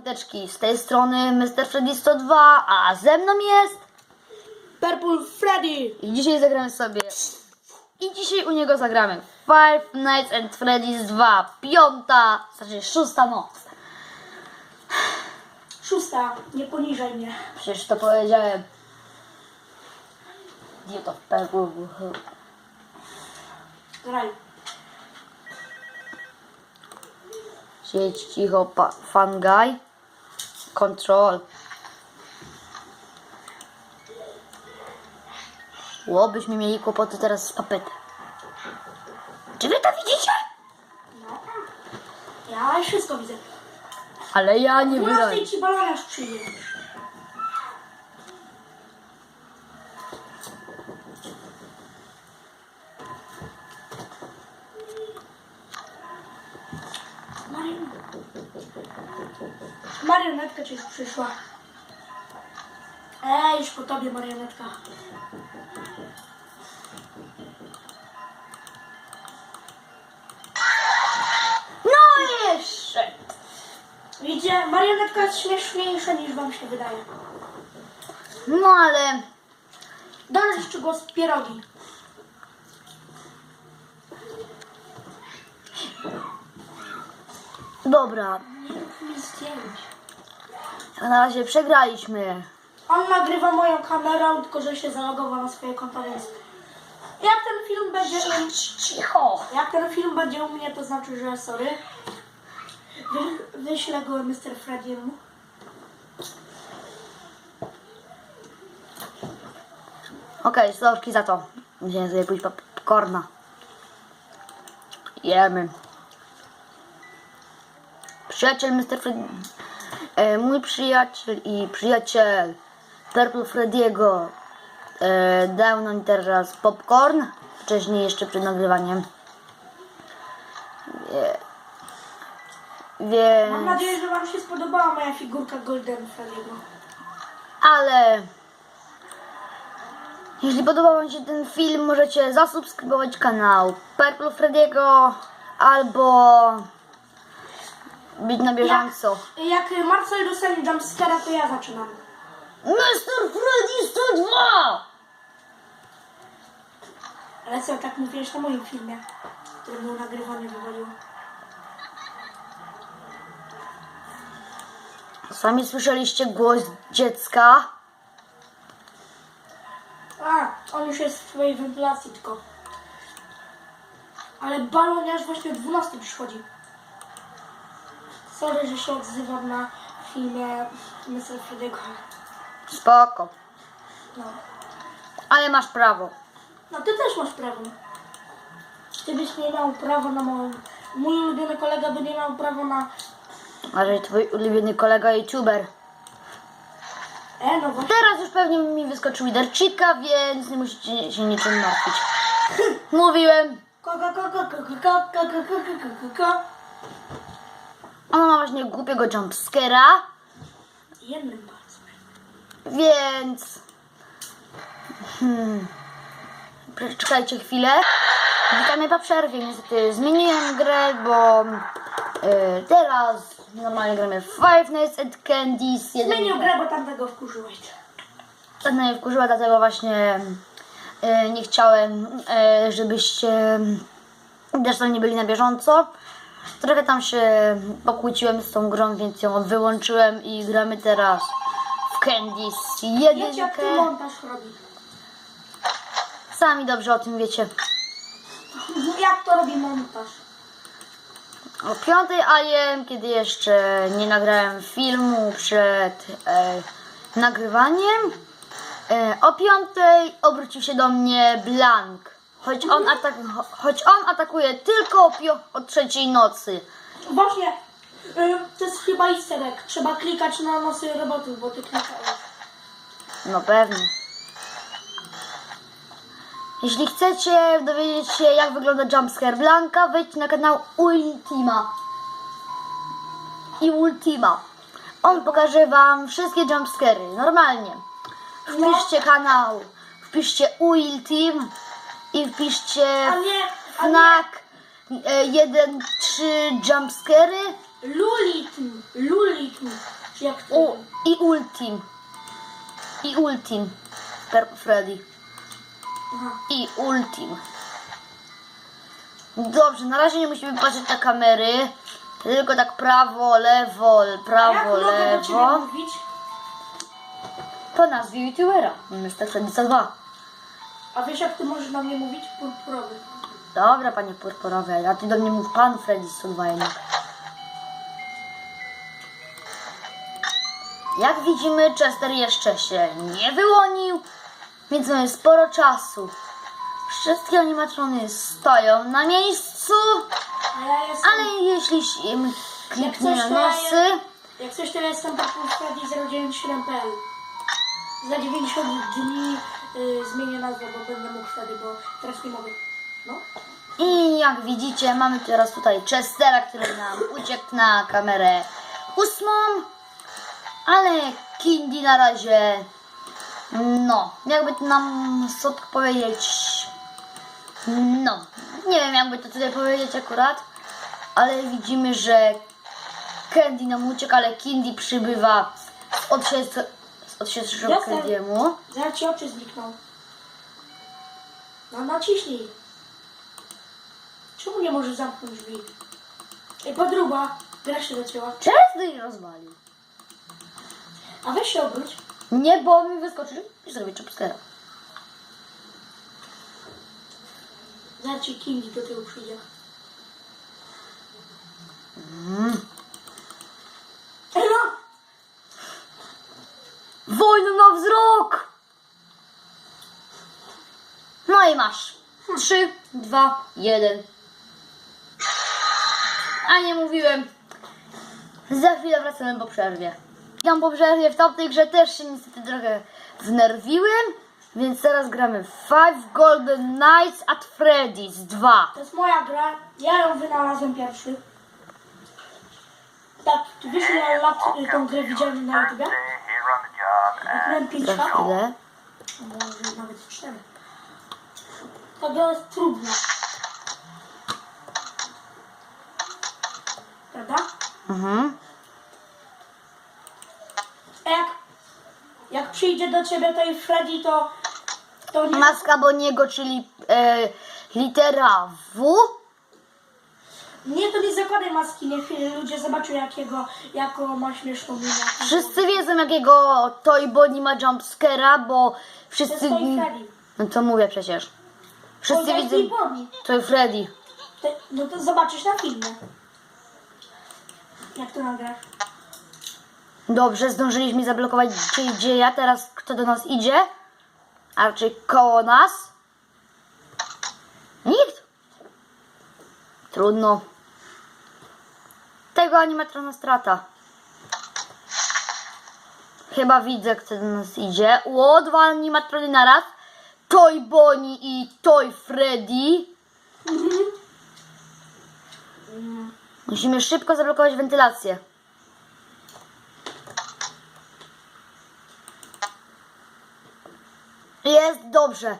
Koteczki, z tej strony Mr. Freddy 102, a ze mną jest Purple Freddy! i dzisiaj zagramy sobie i dzisiaj u niego zagramy Five Nights at Freddy's 2, piąta, znaczy szósta noc. Szósta, nie poniżej mnie. Przecież to powiedziałem. Idiota w perku. Graj. Siedź cicho, pa, fan guy. Control. Ło, byśmy mieli kłopoty teraz z papetem. Czy wy to widzicie? No. Ja wszystko widzę. Ale ja nie wyraźnie. 12 ci baloniarz przyjdzie. Marion... Marionetka ci już przyszła. Ej, już po tobie marionetka. No jeszcze. Widzicie, marionetka jest śmieszniejsza niż wam się wydaje. No ale Dodać jeszcze głos pierogi. dobra. Nie rób mi zdjęć. Na razie przegraliśmy. On nagrywa moją kamerą, tylko że się zalogował na swoje konto, więc jak ten film będzie Cicho. jak ten film będzie u mnie, to znaczy, że sorry. Wy, wyślę go Mr. Freddy'emu. Okej, okay, za to. Musimy sobie pójść po popcorna. Jemy. Przyjaciel Mr. Freddy. E, mój przyjaciel i przyjaciel Purple Freddy'ego e, dał nam teraz popcorn. Wcześniej jeszcze przed nagrywaniem. E, Mam więc... nadzieję, że wam się spodobała moja figurka Golden Freddy'ego. Ale jeśli podobał Wam się ten film, możecie zasubskrybować kanał Purple Freddy'ego albo być na bieżąco. Jak, jak Marcel dostanie jumpscare'a, to ja zaczynam. Mr. Freddy 102! Ale co, tak mówiłeś na moim filmie, który był nagrywany, wywaliło. Sami słyszeliście głos dziecka. A, on już jest w twojej wentylacji tylko. Ale baloniarz właśnie o 12 przychodzi. Sorry, że się odzywam na filmie Mr. Freddy'ego. Spoko. No. Ale masz prawo. no ty też masz prawo. Ty byś nie miał prawa na moją... Mój ulubiony kolega by nie miał prawa na... A że twój ulubiony kolega youtuber. E, no właśnie. Teraz już pewnie mi wyskoczył lidercika, więc nie musicie się niczym martwić. Mówiłem. Ko, ko, ko, ko, ko, ko, ko, ko, ko, ko, ko, ko. Ona ma właśnie głupiego jumpscare'a. Jednym palcem. Więc. Hmm. Czekajcie chwilę. Witamy po przerwie. Niestety zmieniłem grę, bo y, teraz normalnie gramy w Five Nights at Candy's. Zmienił grę, bo tamtego wkurzyłeś. Tak mnie wkurzyła, dlatego właśnie y, nie chciałem, y, żebyście też tam nie byli na bieżąco. Trochę tam się pokłóciłem z tą grą, więc ją wyłączyłem i gramy teraz w Candy's Wiecie, jak jedynkę. montaż robi. Sami dobrze o tym wiecie. Jak to robi montaż? O piątej AM, kiedy jeszcze nie nagrałem filmu przed e, nagrywaniem, e, o piątej obrócił się do mnie Blank. Choć on, atak, cho- choć on atakuje tylko o, pio- o trzeciej nocy. Właśnie, y, to jest chyba easter egg. Trzeba klikać na nosy robotów, bo ty klikałeś. No pewnie. Jeśli chcecie dowiedzieć się jak wygląda jumpscare Blanka, wejdźcie na kanał Ultima. I Ultima. On pokaże wam wszystkie jumpscary, normalnie. Wpiszcie kanał, wpiszcie Ultim i wpiszcie A nie, a nie. FNAC 1-3 jumpscary Lulitm. Lulitm. Czy jak to? U, I Ultim. I Ultim. Per Freddy. Aha. I Ultim. Dobrze, na razie nie musimy patrzeć na kamery. Tylko tak prawo, lewo, prawo, lewo. mówić? Po nazwie youtubera. Mr. Freddy 2. A wiesz jak ty możesz na mnie mówić? Purpurowy. Dobra, panie purpurowe, a ty do mnie mów pan Freddy 102 jednak. Jak widzimy, Chester jeszcze się nie wyłonił, więc mamy sporo czasu. Wszystkie animatrony stoją na miejscu, ja jestem... ale jeśli im kliknie Jak na nosy, Jak coś to ja jestem Purpurfreddy 097.pl Za 90 dni Y, zmienię nazwę, bo będę mógł wtedy, bo teraz nie mogę. No. I jak widzicie, mamy teraz tutaj Chestera, który nam uciekł na kamerę ósmą, ale Kindy na razie, no, jakby nam słodko powiedzieć, no, nie wiem jakby to tutaj powiedzieć akurat, ale widzimy, że Candy nam uciekł, ale Kindy przybywa od 6 odświeżonkę Jestem. jemu. Zaraz ci oczy znikną. No naciśnij. Czemu nie możesz zamknąć drzwi? Ej, podruba. Gra się zaczęła. Często ich rozwalił. A weź się obróć. Nie, bo mi wyskoczy i zrobię chopstickera. Zaraz ci Kingi do tyłu przyjdzie. Mm. 3, 2, 1. A nie mówiłem. Za chwilę wracamy po przerwie. Witam po przerwie w tamtej grze też się niestety trochę wnerwiłem. Więc teraz gramy Five Golden Nights at Freddy's 2. To jest moja gra. Ja ją wynalazłem pierwszy. Tak, tu wiesz ile lat y, tą grę widziałem na YouTube? Miałem 5 lat. Za chwilę. Może Nawet 4. Gra jest trudna. Prawda? Mhm. A jak, jak przyjdzie do ciebie tej Freddy, to, to nie... Maska Boniego, czyli e, litera W. Nie, to nie zakładaj maski, niech ludzie zobaczą jakiego, jaką ma śmieszną minę. Wszyscy wiedzą jakiego Toy Bonnie ma jumpscare'a, bo To jest wszyscy... Toy Freddy. No to mówię przecież. Wszyscy To jest widzą... Bonnie. Toy Freddy. To, no to zobaczysz na filmie. Jak to nagrasz? Dobrze, zdążyliśmy zablokować dzieja. Teraz kto do nas idzie? A raczej koło nas? Nikt. Trudno. Tego animatrona strata. Chyba widzę, kto do nas idzie. Ło, dwa animatrony naraz. Toy Bonnie i Toy Freddy. Musimy szybko zablokować wentylację. Jest dobrze.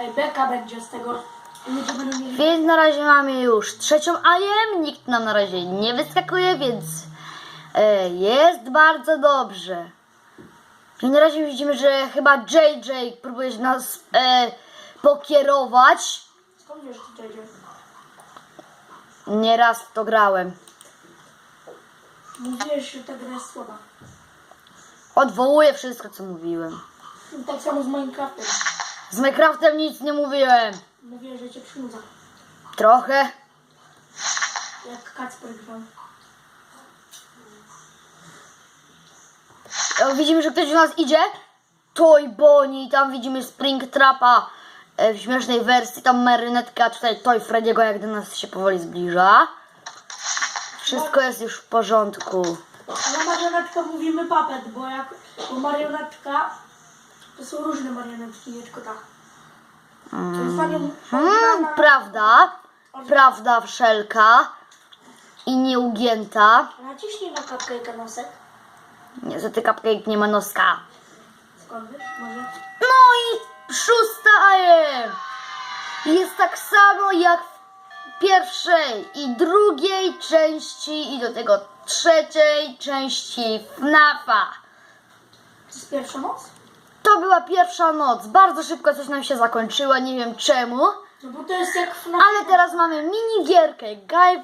Ej, beka będzie z tego. Ludzie będą mieli... Więc na razie mamy już trzecią ajem. Nikt nam na razie nie wyskakuje, więc jest bardzo dobrze. I na razie widzimy, że chyba JJ próbuje nas e, pokierować. Skąd wiesz, idzie? Nieraz w to grałem. Mówiłeś, że ta gra jest słaba. Odwołuję wszystko, co mówiłem. Tak samo z Minecraftem. Z Minecraftem nic nie mówiłem. Mówię, że cię przynudza. Trochę. Jak Kacper grał. Widzimy, że ktoś do nas idzie. Toy Bonnie, tam widzimy Spring Trapa e, w śmiesznej wersji, tam marionetka, a tutaj Toy Freddy'ego, jak do nas się powoli zbliża. Wszystko jest już w porządku. Na marionetkę mówimy papet, bo jak bo marionetka to są różne marionetki, nie tylko ta. To jest panią Hmm, prawda, prawda wszelka i nieugięta. Naciśnij na cupcake'a nosek. Niestety cupcake nie ma noska. No i szósta AM. jest tak samo jak w pierwszej i drugiej części i do tego trzeciej części FNAFa. To jest pierwsza noc? To była pierwsza noc. Bardzo szybko coś nam się zakończyło, nie wiem czemu. No bo to jest jak FNAF. Ale teraz mamy minigierkę. Guy...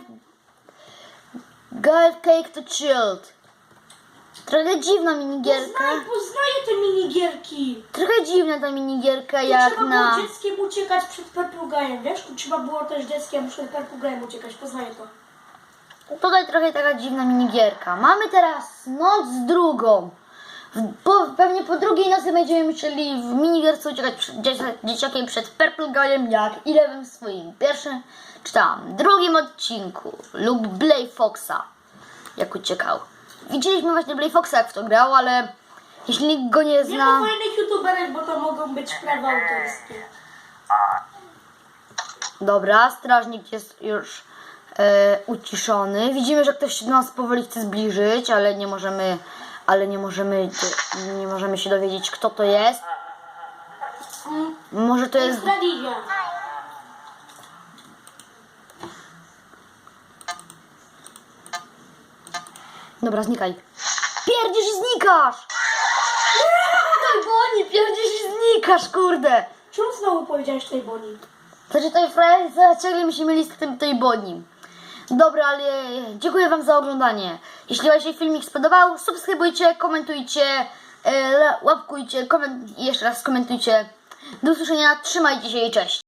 Guy Cake to Chilled. Trochę dziwna minigierka. Poznaję, poznaję te minigierki. Trochę dziwna ta minigierka jak trzeba na... było dzieckiem uciekać przed perplugajem, wiesz? Tu trzeba było też dzieckiem przed perplugajem uciekać, poznaję to. Tutaj trochę taka dziwna minigierka. Mamy teraz noc drugą. W- Po, pewnie po drugiej nocy będziemy musieli w minigierce uciekać przed dzie- dzieciakiem przed Purple Guyem jak Eleven w swoim pierwszym, czy tam drugim odcinku lub Blay Foxa jak uciekał. Widzieliśmy właśnie Blay Foxa jak w to grał, ale jeśli nikt go nie Nie zna... ma fajnych youtuberek, bo to mogą być prawa autorskie. Dobra, strażnik jest już e, uciszony. Widzimy, że ktoś do nas powoli chce zbliżyć, ale nie możemy, ale nie możemy, nie możemy się dowiedzieć, kto to jest. Mm, Może to to jest. jest Dobra, znikaj. Pierdzisz i znikasz! Tej boni, pierdzisz i znikasz, kurde! Czemu znowu powiedziałeś tej Boni? Znaczy tej frajerze ciągle mi się myli z tym tej boni. Dobra, ale dziękuję wam za oglądanie. Jeśli wam się filmik spodobał, subskrybujcie, komentujcie, e, łapkujcie, koment- jeszcze raz komentujcie. Do usłyszenia, trzymajcie się i cześć.